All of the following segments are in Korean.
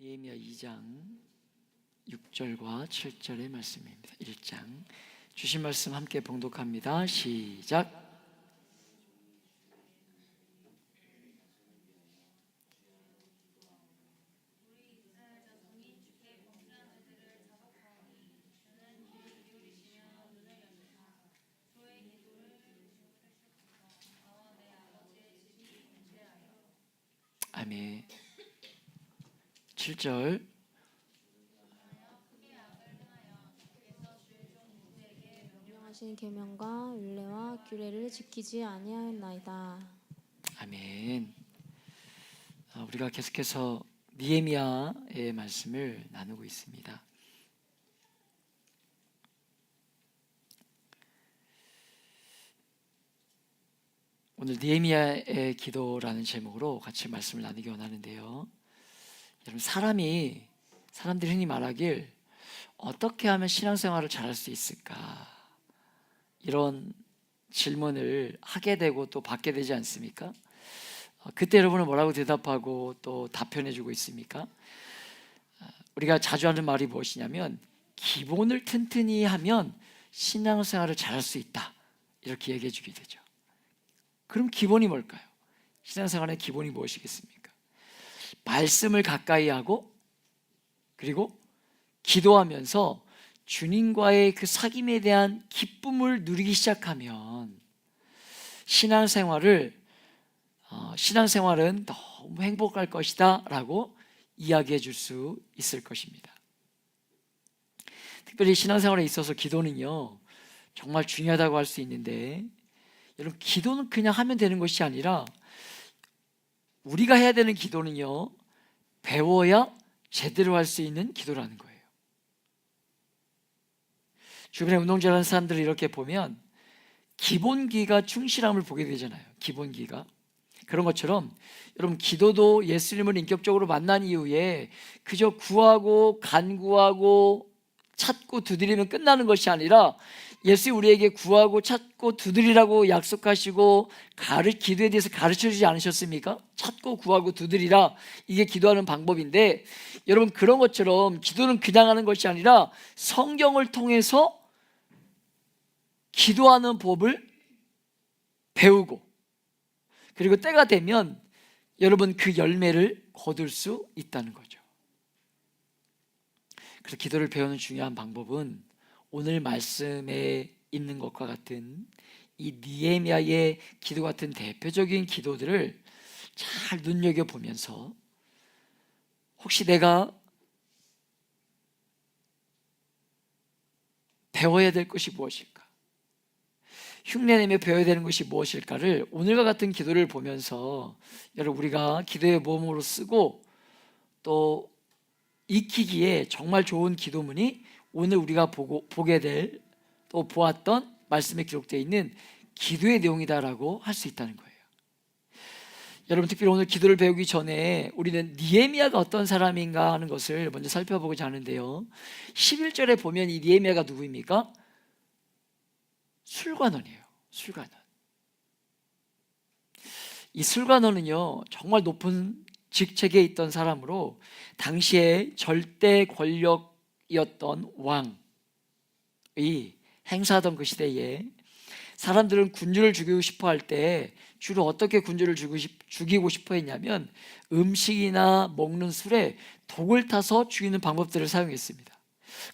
니에미야 2장 6절과 7절의 말씀입니다. 1장 주신 말씀 함께 봉독합니다. 시작. 아멘. 7절 명하신 계명과 율례와 규례를 지키지 아니하였나이다. 아멘. 아, 우리가 계속해서 니에미야의 말씀을 나누고 있습니다. 오늘 니에미야의 기도라는 제목으로 같이 말씀을 나누기 원하는데요. 여러분 사람이 사람들이 흔히 말하길 어떻게 하면 신앙생활을 잘할 수 있을까 이런 질문을 하게 되고 또 받게 되지 않습니까? 어, 그때 여러분은 뭐라고 대답하고 또 답변해 주고 있습니까? 어, 우리가 자주 하는 말이 무엇이냐면 기본을 튼튼히 하면 신앙생활을 잘할 수 있다 이렇게 얘기해 주게 되죠. 그럼 기본이 뭘까요? 신앙생활의 기본이 무엇이겠습니까? 말씀을 가까이 하고 그리고 기도하면서 주님과의 그 사귐에 대한 기쁨을 누리기 시작하면 신앙생활을 어, 신앙생활은 너무 행복할 것이다라고 이야기해 줄 수 있을 것입니다. 특별히 신앙생활에 있어서 기도는요 정말 중요하다고 할 수 있는데 여러분 기도는 그냥 하면 되는 것이 아니라 우리가 해야 되는 기도는요 배워야 제대로 할 수 있는 기도라는 거예요. 주변에 운동 잘하는 사람들을 이렇게 보면 기본기가 충실함을 보게 되잖아요. 기본기가. 그런 것처럼 여러분 기도도 예수님을 인격적으로 만난 이후에 그저 구하고 간구하고 찾고 두드리면 끝나는 것이 아니라 예수님 우리에게 구하고 찾고 두드리라고 약속하시고 가르 기도에 대해서 가르쳐 주지 않으셨습니까? 찾고 구하고 두드리라 이게 기도하는 방법인데 여러분 그런 것처럼 기도는 그냥 하는 것이 아니라 성경을 통해서 기도하는 법을 배우고 그리고 때가 되면 여러분 그 열매를 거둘 수 있다는 거죠. 그래서 기도를 배우는 중요한 방법은 오늘 말씀에 있는 것과 같은 이 니에미아의 기도 같은 대표적인 기도들을 잘 눈여겨 보면서 혹시 내가 배워야 될 것이 무엇일까? 흉내내며 배워야 되는 것이 무엇일까를 오늘과 같은 기도를 보면서 여러분 우리가 기도의 모험으로 쓰고 또 익히기에 정말 좋은 기도문이 오늘 우리가 보고 보게 될 또 보았던 말씀에 기록되어 있는 기도의 내용이다라고 할 수 있다는 거예요. 여러분 특별히 오늘 기도를 배우기 전에 우리는 니에미아가 어떤 사람인가 하는 것을 먼저 살펴보고자 하는데요. 11절에 보면 이 니에미아가 누구입니까? 술관원이에요. 술관원. 이 술관원은요 정말 높은 직책에 있던 사람으로 당시에 절대 권력이었던 왕이 행사하던 그 시대에 사람들은 군주를 죽이고 싶어 할 때 주로 어떻게 군주를 죽이고 싶어 했냐면 음식이나 먹는 술에 독을 타서 죽이는 방법들을 사용했습니다.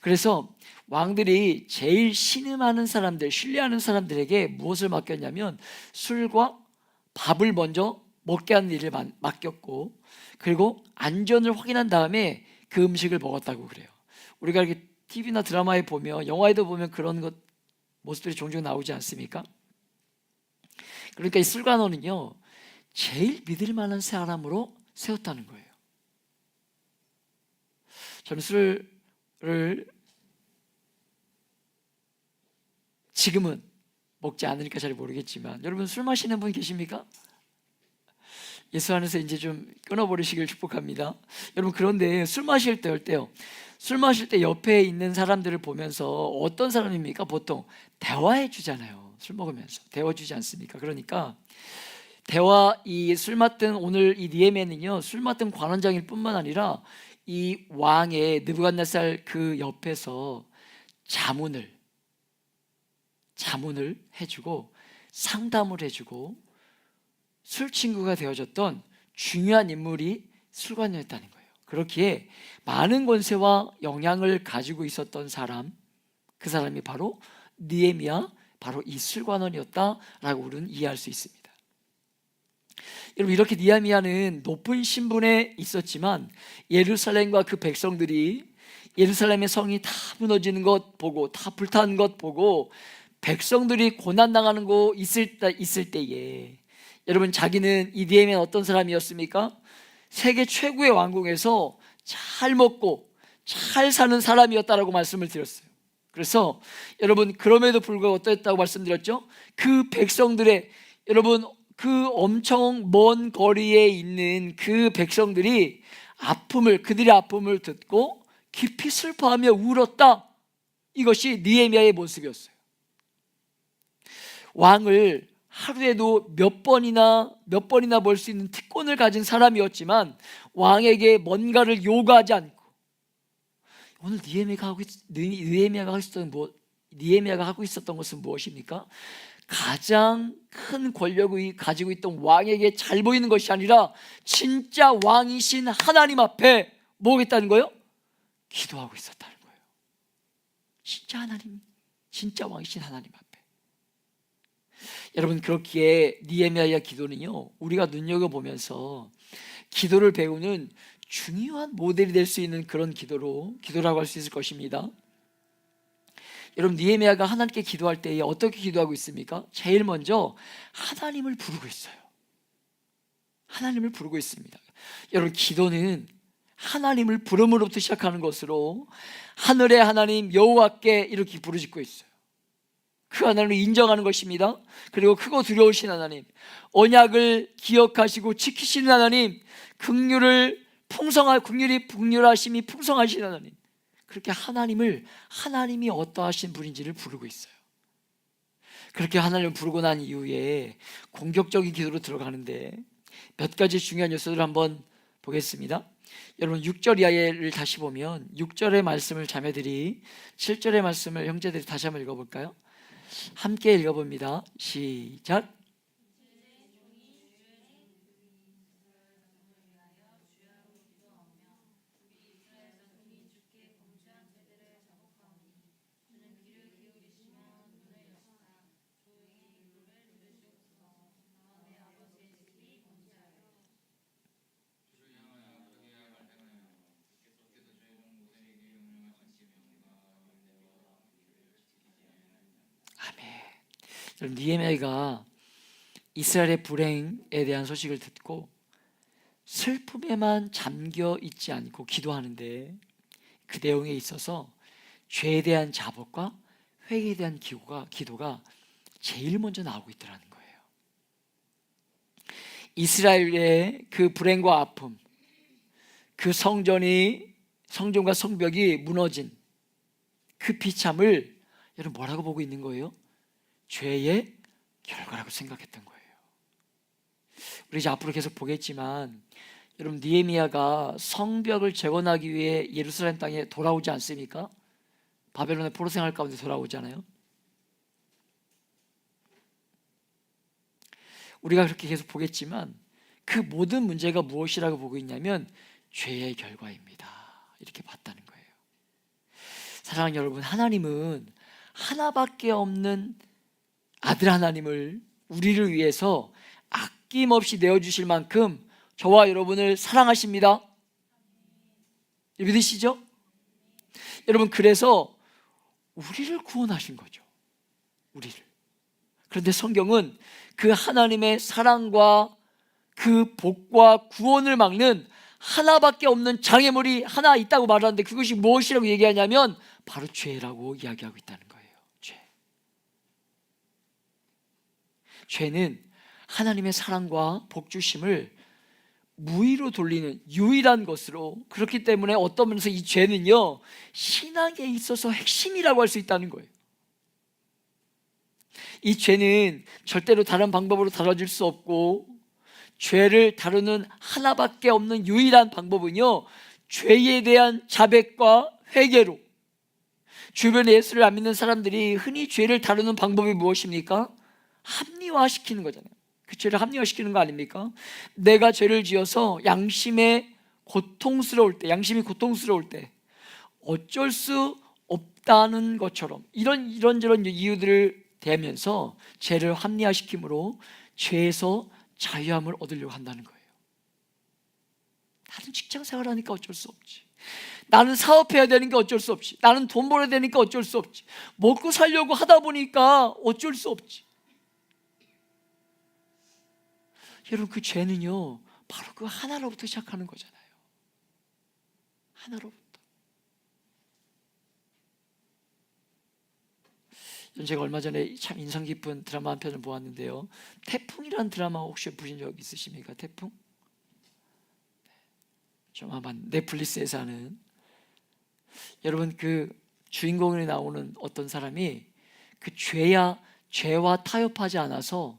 그래서 왕들이 제일 신음하는 사람들, 신뢰하는 사람들에게 무엇을 맡겼냐면 술과 밥을 먼저 먹게 하는 일을 맡겼고 그리고 안전을 확인한 다음에 그 음식을 먹었다고 그래요. 우리가 이렇게 TV나 드라마에 보면 영화에도 보면 그런 것 모습들이 종종 나오지 않습니까? 그러니까 이 술관원은요 제일 믿을 만한 사람으로 세웠다는 거예요. 저는 술을 지금은 먹지 않으니까 잘 모르겠지만 여러분 술 마시는 분 계십니까? 예수 안에서 이제 좀 끊어버리시길 축복합니다. 여러분 그런데 술 마실 때 어때요? 술 마실 때 옆에 있는 사람들을 보면서 어떤 사람입니까? 보통 대화해 주잖아요. 술 먹으면서 대화 주지 않습니까? 그러니까 대화 이 술 맡은 오늘 이 니에메는요 술 맡은 관원장일 뿐만 아니라 이 왕의 느부갓네살 그 옆에서 자문을 자문을 해주고 상담을 해주고 술 친구가 되어줬던 중요한 인물이 술관이었다는 거예요. 그렇기에 많은 권세와 영향을 가지고 있었던 사람, 그 사람이 바로 니에미야, 바로 이 술관원이었다라고 우리는 이해할 수 있습니다. 여러분 이렇게 니에미야는 높은 신분에 있었지만 예루살렘과 그 백성들이 예루살렘의 성이 다 무너지는 것 보고 다 불타는 것 보고 백성들이 고난 당하는 거 있을 때 있을 때에 여러분 자기는 이 니에미야 어떤 사람이었습니까? 세계 최고의 왕궁에서 잘 먹고 잘 사는 사람이었다라고 말씀을 드렸어요. 그래서 여러분 그럼에도 불구하고 어땠다고 말씀드렸죠? 그 백성들의 여러분 그 엄청 먼 거리에 있는 그 백성들이 아픔을 그들의 아픔을 듣고 깊이 슬퍼하며 울었다. 이것이 니에미아의 모습이었어요. 왕을 하루에도 몇 번이나 몇 번이나 볼수 있는 특권을 가진 사람이었지만 왕에게 뭔가를 요구하지 않고 오늘 니에미아가 하고 니에미아가 하고 있었던 뭐 니에미아가 하고 있었던 것은 무엇입니까? 가장 큰 권력을 가지고 있던 왕에게 잘 보이는 것이 아니라 진짜 왕이신 하나님 앞에 뭐겠다는 거예요? 기도하고 있었다는 거예요. 진짜 하나님, 진짜 왕이신 하나님 앞에. 여러분 그렇기에 니에미아의 기도는요 우리가 눈여겨 보면서 기도를 배우는 중요한 모델이 될 수 있는 그런 기도로 기도라고 할 수 있을 것입니다. 여러분 니에미아가 하나님께 기도할 때에 어떻게 기도하고 있습니까? 제일 먼저 하나님을 부르고 있어요. 하나님을 부르고 있습니다. 여러분 기도는 하나님을 부름으로부터 시작하는 것으로 하늘의 하나님 여호와께 이렇게 부르짖고 있어요. 그 하나님을 인정하는 것입니다. 그리고 크고 두려우신 하나님, 언약을 기억하시고 지키시는 하나님, 긍휼을 풍성하 긍휼이 풍휼하심이 풍성하신 하나님. 그렇게 하나님을 하나님이 어떠하신 분인지를 부르고 있어요. 그렇게 하나님을 부르고 난 이후에 공격적인 기도로 들어가는데 몇 가지 중요한 요소들을 한번 보겠습니다. 여러분 6절 이하를 다시 보면 6절의 말씀을 자매들이 7절의 말씀을 형제들이 다시 한번 읽어볼까요? 함께 읽어봅니다. 시작. 니에미아가 이스라엘의 불행에 대한 소식을 듣고 슬픔에만 잠겨 있지 않고 기도하는데 그 내용에 있어서 죄에 대한 자복과 회개에 대한 기도가 기도가 제일 먼저 나오고 있더라는 거예요. 이스라엘의 그 불행과 아픔, 그 성전이 성전과 성벽이 무너진 그 비참을 여러분 뭐라고 보고 있는 거예요? 죄의 결과라고 생각했던 거예요. 우리 이제 앞으로 계속 보겠지만 여러분 니에미아가 성벽을 재건하기 위해 예루살렘 땅에 돌아오지 않습니까? 바벨론의 포로 생활 가운데 돌아오잖아요. 우리가 그렇게 계속 보겠지만 그 모든 문제가 무엇이라고 보고 있냐면 죄의 결과입니다. 이렇게 봤다는 거예요. 사랑하는 여러분, 하나님은 하나밖에 없는 아들 하나님을 우리를 위해서 아낌없이 내어주실 만큼 저와 여러분을 사랑하십니다. 믿으시죠? 여러분, 그래서 우리를 구원하신 거죠. 우리를. 그런데 성경은 그 하나님의 사랑과 그 복과 구원을 막는 하나밖에 없는 장애물이 하나 있다고 말하는데 그것이 무엇이라고 얘기하냐면 바로 죄라고 이야기하고 있다는 거예요. 죄. 죄는 하나님의 사랑과 복 주심을 무의로 돌리는 유일한 것으로 그렇기 때문에 어떤 면에서 이 죄는요 신앙에 있어서 핵심이라고 할 수 있다는 거예요. 이 죄는 절대로 다른 방법으로 다뤄질 수 없고 죄를 다루는 하나밖에 없는 유일한 방법은요 죄에 대한 자백과 회개로 주변에 예수를 안 믿는 사람들이 흔히 죄를 다루는 방법이 무엇입니까? 합리화시키는 거잖아요. 그 죄를 합리화시키는 거 아닙니까? 내가 죄를 지어서 양심에 고통스러울 때, 양심이 고통스러울 때 어쩔 수 없다는 것처럼 이런 이런저런 이유들을 대면서 죄를 합리화시킴으로 죄에서 자유함을 얻으려고 한다는 거예요. 나는 직장 생활하니까 어쩔 수 없지. 나는 사업해야 되는 게 어쩔 수 없지. 나는 돈 벌어야 되니까 어쩔 수 없지. 먹고 살려고 하다 보니까 어쩔 수 없지. 여러분 그 죄는요 바로 그 하나로부터 시작하는 거잖아요. 하나로부터. 제가 얼마 전에 참 인상 깊은 드라마 한 편을 보았는데요. 태풍이라는 드라마 혹시 보신 적 있으십니까? 태풍? 좀 아마 넷플릭스에서 하는 여러분 그 주인공이 나오는 어떤 사람이 그 죄야 죄와 타협하지 않아서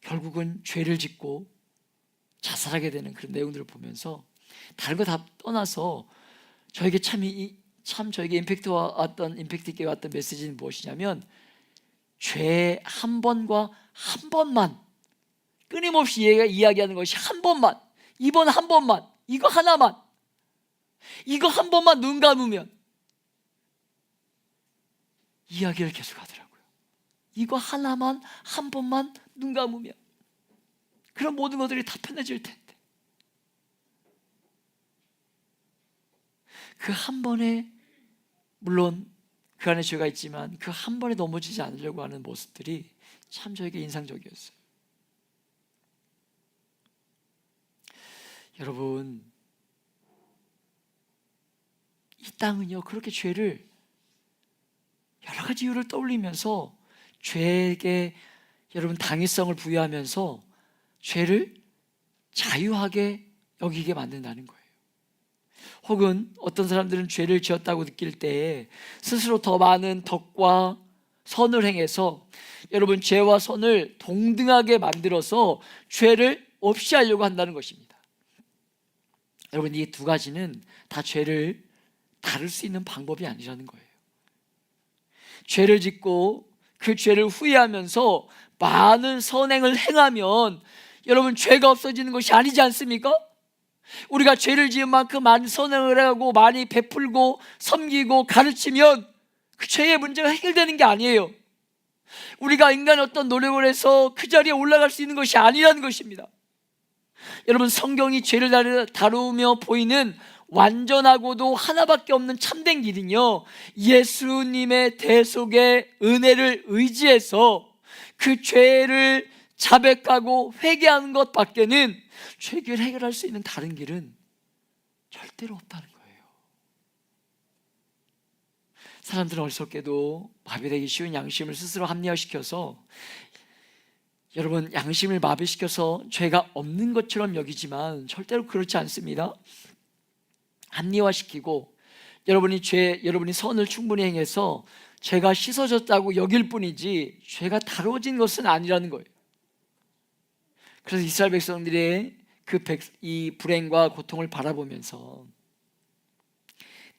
결국은 죄를 짓고 자살하게 되는 그런 내용들을 보면서 다른 거 다 떠나서 저에게 참, 이, 참 저에게 임팩트와 왔던 임팩트 있게 왔던 메시지는 무엇이냐면 죄 한 번과 한 번만 끊임없이 얘가 이야기하는 것이 한 번만 이번 한 번만 이거 하나만 이거 한 번만 눈 감으면 이야기를 계속하더라고요. 이거 하나만 한 번만 눈 감으면 그런 모든 것들이 다 편해질 텐데 그 한 번에 물론 그 안에 죄가 있지만 그 한 번에 넘어지지 않으려고 하는 모습들이 참 저에게 인상적이었어요. 여러분 이 땅은요 그렇게 죄를 여러 가지 이유를 떠올리면서 죄에게 여러분 당위성을 부여하면서 죄를 자유하게 여기게 만든다는 거예요. 혹은 어떤 사람들은 죄를 지었다고 느낄 때 스스로 더 많은 덕과 선을 행해서 여러분 죄와 선을 동등하게 만들어서 죄를 없이 하려고 한다는 것입니다. 여러분 이 두 가지는 다 죄를 다룰 수 있는 방법이 아니라는 거예요. 죄를 짓고 그 죄를 후회하면서 많은 선행을 행하면 여러분 죄가 없어지는 것이 아니지 않습니까? 우리가 죄를 지은 만큼 많은 선행을 하고 많이 베풀고 섬기고 가르치면 그 죄의 문제가 해결되는 게 아니에요. 우리가 인간 어떤 노력을 해서 그 자리에 올라갈 수 있는 것이 아니라는 것입니다. 여러분 성경이 죄를 다루며 보이는 완전하고도 하나밖에 없는 참된 길은요 예수님의 대속의 은혜를 의지해서 그 죄를 자백하고 회개하는 것 밖에는 죄를 해결할 수 있는 다른 길은 절대로 없다는 거예요. 사람들은 어리석게도 마비되기 쉬운 양심을 스스로 합리화시켜서 여러분 양심을 마비시켜서 죄가 없는 것처럼 여기지만 절대로 그렇지 않습니다. 합리화시키고 여러분이 죄, 여러분이 선을 충분히 행해서 죄가 씻어졌다고 여길 뿐이지 죄가 다뤄진 것은 아니라는 거예요. 그래서 이스라엘 백성들의 그이 불행과 고통을 바라보면서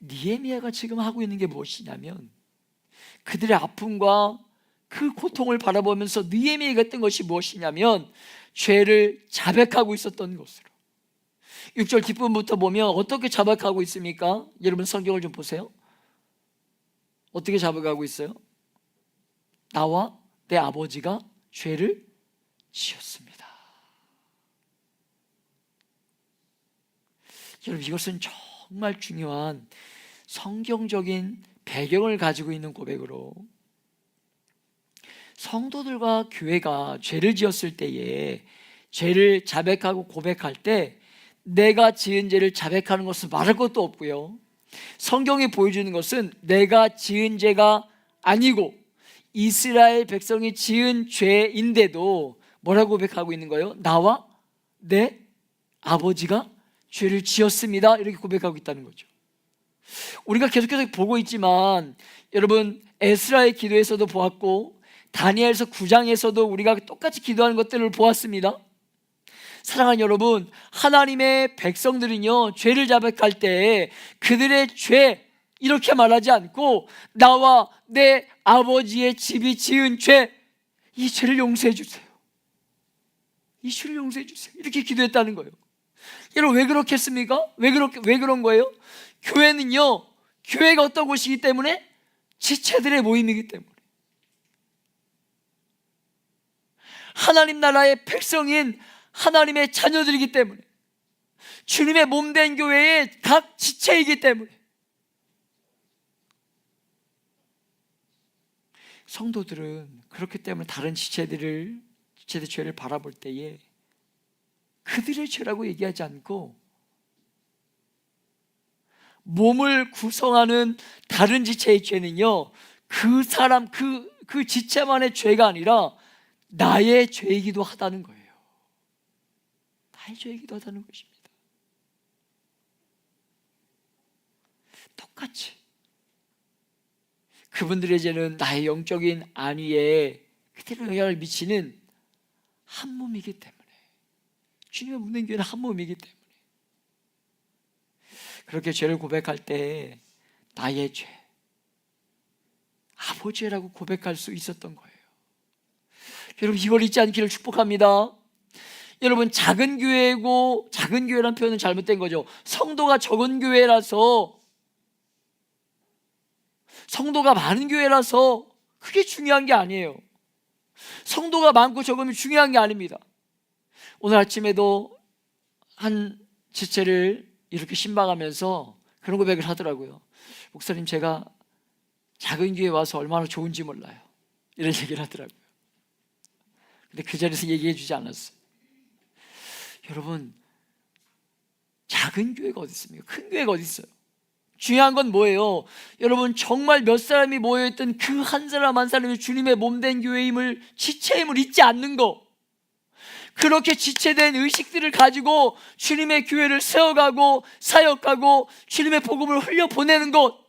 니에미아가 지금 하고 있는 게 무엇이냐면 그들의 아픔과 그 고통을 바라보면서 니에미아가 했던 것이 무엇이냐면 죄를 자백하고 있었던 것으로 6절 뒷부분부터 보면 어떻게 자백하고 있습니까? 여러분 성경을 좀 보세요. 어떻게 자백하고 있어요? 나와 내 아버지가 죄를 지었습니다. 여러분 이것은 정말 중요한 성경적인 배경을 가지고 있는 고백으로 성도들과 교회가 죄를 지었을 때에 죄를 자백하고 고백할 때 내가 지은 죄를 자백하는 것은 말할 것도 없고요. 성경이 보여주는 것은 내가 지은 죄가 아니고 이스라엘 백성이 지은 죄인데도 뭐라고 고백하고 있는 거예요? 나와 내 아버지가 죄를 지었습니다. 이렇게 고백하고 있다는 거죠. 우리가 계속해서 보고 있지만 여러분 에스라의 기도에서도 보았고 다니엘서 9장에서도 우리가 똑같이 기도하는 것들을 보았습니다. 사랑하는 여러분, 하나님의 백성들은요, 죄를 자백할 때 그들의 죄, 이렇게 말하지 않고, 나와 내 아버지의 집이 지은 죄, 이 죄를 용서해 주세요. 이 죄를 용서해 주세요. 이렇게 기도했다는 거예요. 여러분, 왜 그렇겠습니까? 왜 그렇게, 왜 그런 거예요? 교회는요, 교회가 어떤 곳이기 때문에? 지체들의 모임이기 때문에. 하나님 나라의 백성인 하나님의 자녀들이기 때문에 주님의 몸된 교회의 각 지체이기 때문에 성도들은 그렇기 때문에 다른 지체들을 지체들 죄를 바라볼 때에 그들의 죄라고 얘기하지 않고 몸을 구성하는 다른 지체의 죄는요 그 사람 그, 그 지체만의 죄가 아니라 나의 죄이기도 하다는 거예요. 나의 죄이기도 하다는 것입니다. 똑같이 그분들의 죄는 나의 영적인 안위에 그대로 영향을 미치는 한 몸이기 때문에 주님의 묻는 교회는 한 몸이기 때문에 그렇게 죄를 고백할 때 나의 죄 아버지라고 고백할 수 있었던 거예요. 여러분 이걸 잊지 않기를 축복합니다. 여러분 작은 교회고 작은 교회란 표현은 잘못된 거죠. 성도가 적은 교회라서 성도가 많은 교회라서 그게 중요한 게 아니에요. 성도가 많고 적으면 중요한 게 아닙니다. 오늘 아침에도 한 지체를 이렇게 신방하면서 그런 고백을 하더라고요. 목사님 제가 작은 교회 와서 얼마나 좋은지 몰라요. 이런 얘기를 하더라고요. 근데 그 자리에서 얘기해 주지 않았어요. 여러분, 작은 교회가 어디 있습니까? 큰 교회가 어디 있어요? 중요한 건 뭐예요? 여러분, 정말 몇 사람이 모여있던 그 한 사람 한 사람이 주님의 몸된 교회임을, 지체임을 잊지 않는 거. 그렇게 지체된 의식들을 가지고 주님의 교회를 세워가고 사역하고 주님의 복음을 흘려보내는 것.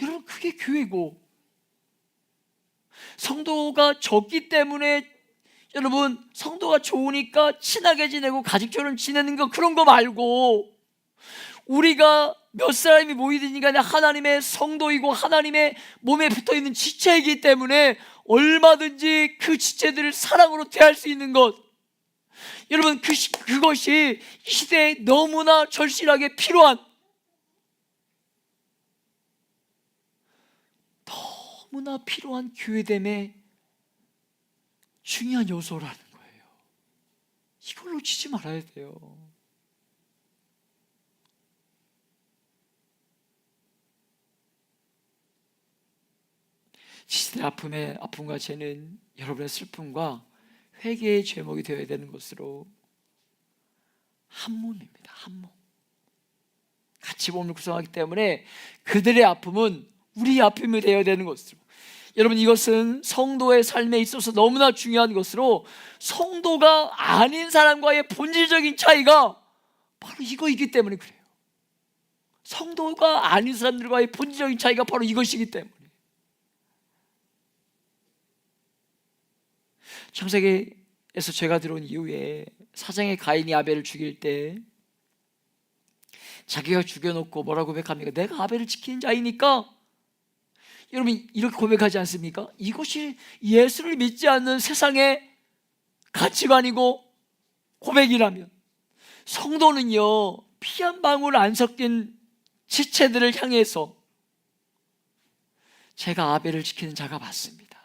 여러분, 그게 교회고. 성도가 적기 때문에 여러분 성도가 좋으니까 친하게 지내고 가족처럼 지내는 거 그런 거 말고 우리가 몇 사람이 모이든지 간에 하나님의 성도이고 하나님의 몸에 붙어 있는 지체이기 때문에 얼마든지 그 지체들을 사랑으로 대할 수 있는 것. 여러분 그, 시- 그것이 이 시대에 너무나 절실하게 필요한 너무나 필요한 교회됨의 중요한 요소라는 거예요. 이걸 놓치지 말아야 돼요. 시대 아픔의 아픔과 죄는 여러분의 슬픔과 회개의 제목이 되어야 되는 것으로 한 몸입니다. 한 몸. 같이 몸을 구성하기 때문에 그들의 아픔은 우리 아픔이 되어야 되는 것으로 여러분 이것은 성도의 삶에 있어서 너무나 중요한 것으로 성도가 아닌 사람과의 본질적인 차이가 바로 이거이기 때문에 그래요. 성도가 아닌 사람들과의 본질적인 차이가 바로 이것이기 때문에 창세기에서 죄가 들어온 이후에 사장의 가인이 아벨을 죽일 때 자기가 죽여놓고 뭐라고 고백합니까? 내가 아벨을 지키는 자이니까 여러분 이렇게 고백하지 않습니까? 이것이 예수를 믿지 않는 세상의 가치관이고 고백이라면 성도는요 피 한 방울 안 섞인 지체들을 향해서 제가 아벨을 지키는 자가 맞습니다.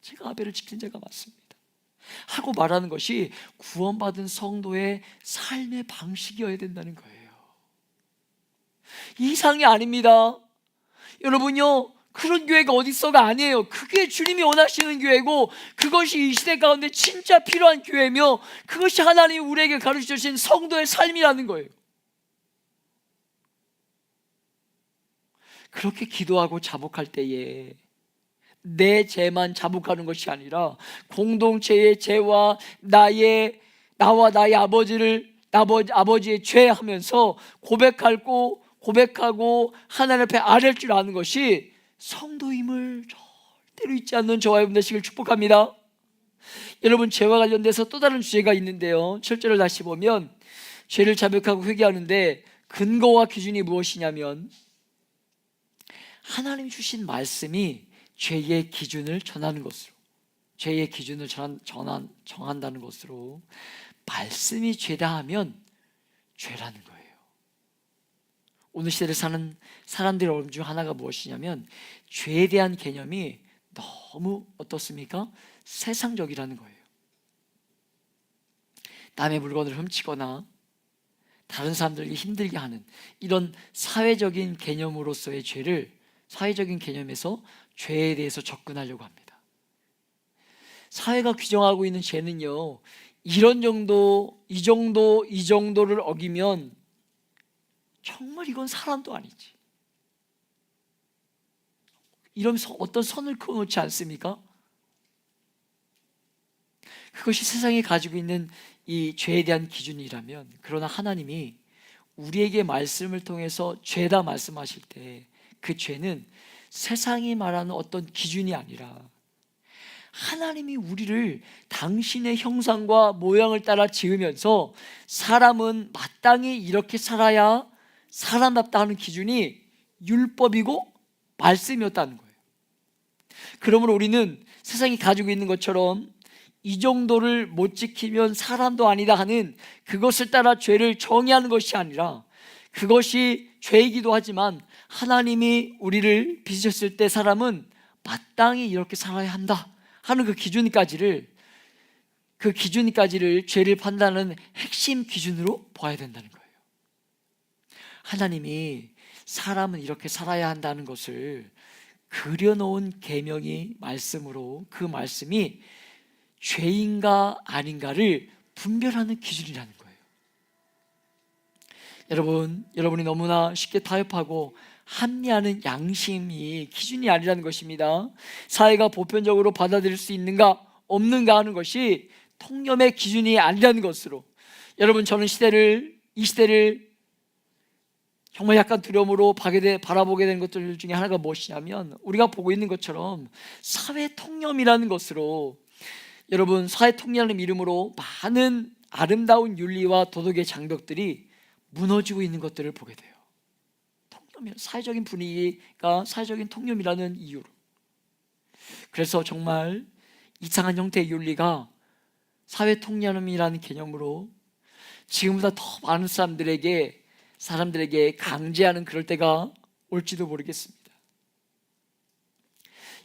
제가 아벨을 지키는 자가 맞습니다. 하고 말하는 것이 구원받은 성도의 삶의 방식이어야 된다는 거예요. 이상이 아닙니다. 여러분요, 그런 교회가 어디 있어가 아니에요. 그게 주님이 원하시는 교회고 그것이 이 시대 가운데 진짜 필요한 교회며 그것이 하나님이 우리에게 가르쳐 주신 성도의 삶이라는 거예요. 그렇게 기도하고 자복할 때에 내 죄만 자복하는 것이 아니라 공동체의 죄와 나의 나와 나의 아버지를 아버지, 아버지의 죄 하면서 고백하고 고백하고 하나님 앞에 아랠 줄 아는 것이 성도임을 절대로 잊지 않는 저와 여러분 되시길 축복합니다. 여러분 죄와 관련돼서 또 다른 주제가 있는데요. 7절을 다시 보면 죄를 자백하고 회개하는데 근거와 기준이 무엇이냐면 하나님 주신 말씀이 죄의 기준을 전하는 것으로 죄의 기준을 전, 전한, 정한다는 것으로 말씀이 죄다 하면 죄라는 거예요. 오늘 시대를 사는 사람들의 어려움 중 하나가 무엇이냐면 죄에 대한 개념이 너무 어떻습니까? 세상적이라는 거예요. 남의 물건을 훔치거나 다른 사람들에게 힘들게 하는 이런 사회적인 개념으로서의 죄를 사회적인 개념에서 죄에 대해서 접근하려고 합니다. 사회가 규정하고 있는 죄는요, 이런 정도, 이 정도, 이 정도를 어기면 정말 이건 사람도 아니지. 이러면서 어떤 선을 그어놓지 않습니까? 그것이 세상이 가지고 있는 이 죄에 대한 기준이라면, 그러나 하나님이 우리에게 말씀을 통해서 죄다 말씀하실 때, 그 죄는 세상이 말하는 어떤 기준이 아니라, 하나님이 우리를 당신의 형상과 모양을 따라 지으면서 사람은 마땅히 이렇게 살아야 사람답다 하는 기준이 율법이고 말씀이었다는 거예요. 그러므로 우리는 세상이 가지고 있는 것처럼 이 정도를 못 지키면 사람도 아니다 하는 그것을 따라 죄를 정의하는 것이 아니라 그것이 죄이기도 하지만 하나님이 우리를 빚으셨을 때 사람은 마땅히 이렇게 살아야 한다 하는 그 기준까지를 그 기준까지를 죄를 판단하는 핵심 기준으로 봐야 된다는 거예요. 하나님이 사람은 이렇게 살아야 한다는 것을 그려놓은 계명이 말씀으로 그 말씀이 죄인가 아닌가를 분별하는 기준이라는 거예요. 여러분, 여러분이 너무나 쉽게 타협하고 합리하는 양심이 기준이 아니라는 것입니다. 사회가 보편적으로 받아들일 수 있는가 없는가 하는 것이 통념의 기준이 아니라는 것으로 여러분 저는 시대를 이 시대를 정말 약간 두려움으로 바라보게 되는 것들 중에 하나가 무엇이냐면 우리가 보고 있는 것처럼 사회 통념이라는 것으로 여러분 사회 통념의 이름으로 많은 아름다운 윤리와 도덕의 장벽들이 무너지고 있는 것들을 보게 돼요. 통념이 사회적인 분위기가 사회적인 통념이라는 이유로. 그래서 정말 이상한 형태의 윤리가 사회 통념이라는 개념으로 지금보다 더 많은 사람들에게 사람들에게 강제하는 그럴 때가 올지도 모르겠습니다.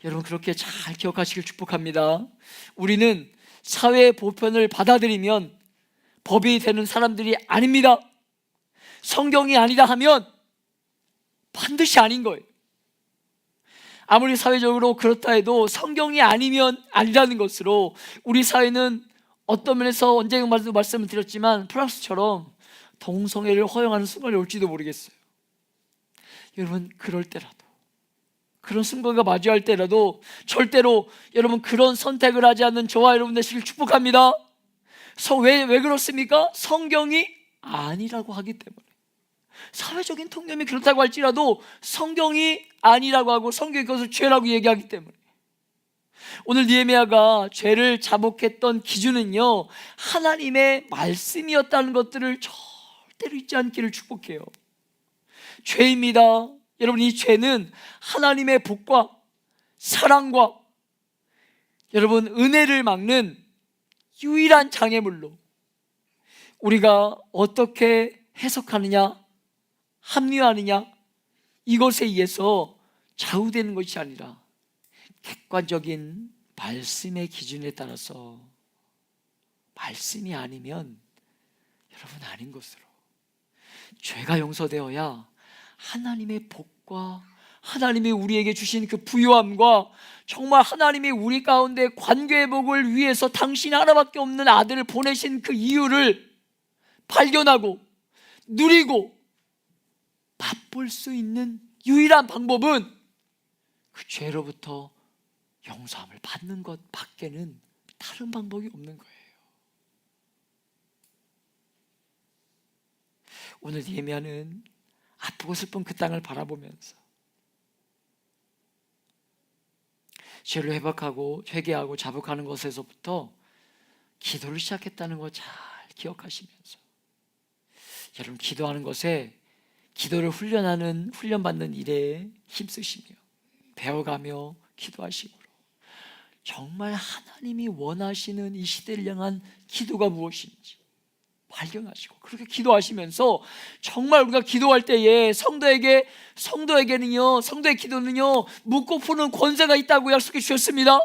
여러분 그렇게 잘 기억하시길 축복합니다. 우리는 사회 보편을 받아들이면 법이 되는 사람들이 아닙니다. 성경이 아니다 하면 반드시 아닌 거예요. 아무리 사회적으로 그렇다 해도 성경이 아니면 아니라는 것으로 우리 사회는 어떤 면에서 언젠가 말씀을 드렸지만 프랑스처럼 동성애를 허용하는 순간이 올지도 모르겠어요. 여러분 그럴 때라도 그런 순간과 마주할 때라도 절대로 여러분 그런 선택을 하지 않는 저와 여러분 되시길 축복합니다. 왜, 왜 그렇습니까? 성경이 아니라고 하기 때문에. 사회적인 통념이 그렇다고 할지라도 성경이 아니라고 하고 성경이 그것을 죄라고 얘기하기 때문에. 오늘 니에미아가 죄를 자복했던 기준은요 하나님의 말씀이었다는 것들을 절대로 잊지 않기를 축복해요. 죄입니다. 여러분 이 죄는 하나님의 복과 사랑과 여러분 은혜를 막는 유일한 장애물로 우리가 어떻게 해석하느냐 합리화하느냐 이것에 의해서 좌우되는 것이 아니라 객관적인 말씀의 기준에 따라서 말씀이 아니면 여러분 아닌 것으로 죄가 용서되어야 하나님의 복과 하나님이 우리에게 주신 그 부유함과 정말 하나님이 우리 가운데 관계 복을 위해서 당신 하나밖에 없는 아들을 보내신 그 이유를 발견하고 누리고 맛볼 수 있는 유일한 방법은 그 죄로부터 용서함을 받는 것 밖에는 다른 방법이 없는 거예요. 오늘 예미야는 아프고 슬픈 그 땅을 바라보면서 죄를 회복하고 회개하고 자복하는 것에서부터 기도를 시작했다는 거 잘 기억하시면서 여러분 기도하는 것에 기도를 훈련하는 훈련받는 일에 힘쓰시며 배워가며 기도하시므로 정말 하나님이 원하시는 이 시대를 향한 기도가 무엇인지 발견하시고 그렇게 기도하시면서 정말 우리가 기도할 때에 성도에게 성도에게는요 성도의 기도는요 묻고 푸는 권세가 있다고 약속해 주셨습니다.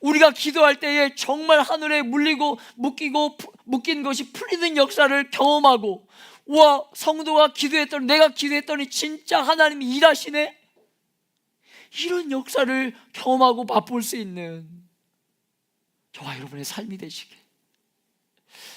우리가 기도할 때에 정말 하늘에 물리고 묶이고 푸- 묶인 것이 풀리는 역사를 경험하고 와 성도가 기도했더니 내가 기도했더니 진짜 하나님이 일하시네 이런 역사를 경험하고 맛볼 수 있는 저와 여러분의 삶이 되시길